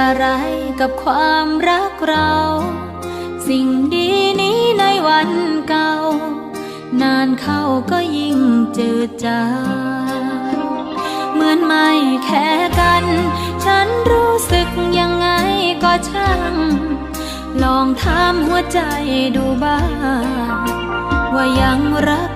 อะไรกับความรักเรา สิ่งดีนี้ในวันเก่า นานเข้าก็ยิ่งจืดจางเหมือนไม่แค่กัน ฉันรู้สึกยังไงก็ช่าง ลองถามหัวใจดูบ้าง ว่ายังรัก